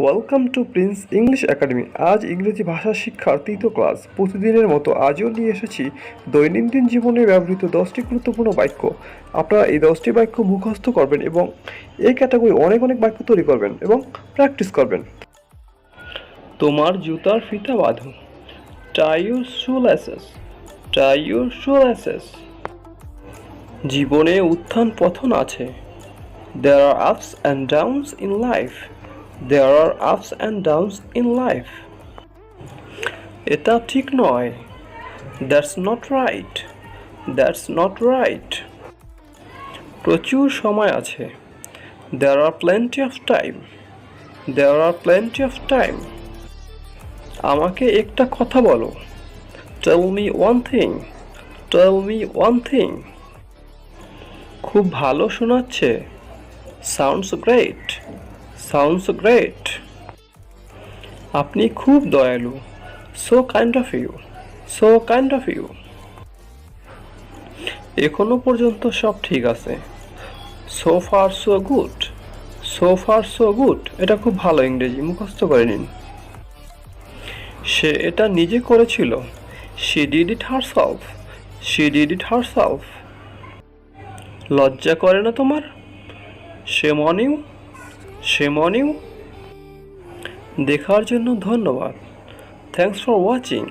Welcome to Prince English Academy আজ ইংরেজি ভাষা শিক্ষার তৃতীয় ক্লাস প্রতিদিনের মতো আজও নিয়ে এসেছি দৈনন্দিন জীবনে ব্যবহৃত দশটি গুরুত্বপূর্ণ বাক্য। আপনারা এই দশটি বাক্য মুখস্থ করবেন এবং এই ক্যাটাগরি অনেক অনেক বাক্য তৈরি করবেন এবং প্র্যাকটিস করবেন। তোমার জুতার ফিতা বাঁধো। জীবনে উত্থান পথন আছে। There are ups and downs in life. There are ups and downs in life. এটা ঠিক নয়। That's not right that's not right প্রচুর সময় আছে। There are plenty of time there are plenty of time আমাকে একটা কথা বলো। Tell me one thing tell me one thing খুব ভালো শোনাচ্ছে। সাউন্ডস গ্রেট সাউন্ডস গ্রেট আপনি খুব দয়ালু। So kind of you so kind of you এখনও পর্যন্ত সব ঠিক আছে। So far so good so far so good এটা খুব ভালো ইংরেজি, মুখস্থ করে নিন। সে এটা নিজে করেছিল। She did it herself she did it herself লজ্জা করে না তোমার? shame on you morning. দেখার জন্য ধন্যবাদ। Thanks for watching